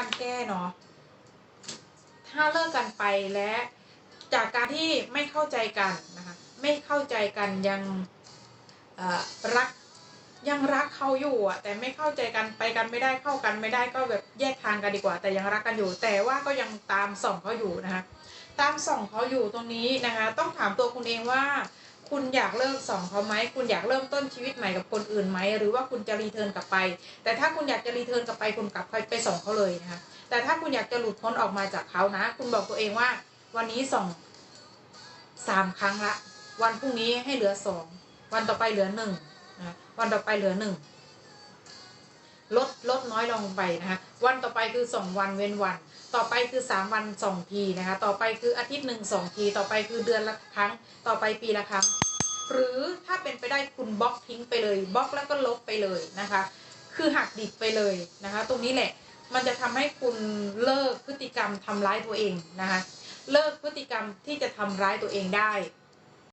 การแก้เนาะถ้าเลิกกันไปและจากการที่ไม่เข้าใจกันนะคะไม่เข้าใจกันยังรักยังรักเขาอยู่อะแต่ไม่เข้าใจกันไปกันไม่ได้เข้ากันไม่ได้ก็แบบแยกทางกันดีกว่า แต่ยังรักกันอยู่ แต่ว่าก็ยังตามส่องเขาอยู่นะคะตามส่องเขาอยู่ตรงนี้นะคะ ต้องถามตัวคุณเองว่า คุณอยากเลิกส่องเขาไหมคุณอยากเริ่มต้นชีวิตใหม่กับคนอื่นไหมหรือว่าคุณจะรีเทิร์นกลับไป แต่ถ้าคุณอยากจะรีเทิร์นกลับไปคุณกลับไปไปส่องเขาเลยนะคะแต่ถ้าคุณอยากจะหลุดพ้นออกมาจากเขานะ คุณบอกตัวเองว่า วันนี้ส่องสามครั้งละ วันพรุ่งนี้ให้เหลือสองวันต่อไปเหลือหนึ่งนะวันต่อไปเหลือหนึ่งลดลดน้อยลงไปนะคะวันต่อไปคือสองวันเว้นวัน ต่อไปคือสามวันสองทีนะคะ ต่อไปคืออาทิตย์หนึ่งสองที ต่อไปคือเดือนละครั้ง ต่อไปปีละครั้ง หรือถ้าเป็นไปได้คุณบล็อกทิ้งไปเลยบล็อกแล้วก็ลบไปเลยนะคะ คือหักดิบไปเลยนะคะ ตรงนี้แหละมันจะทำให้คุณเลิกพฤติกรรมทำร้ายตัวเองนะคะ เลิกพฤติกรรมที่จะทำร้ายตัวเองได้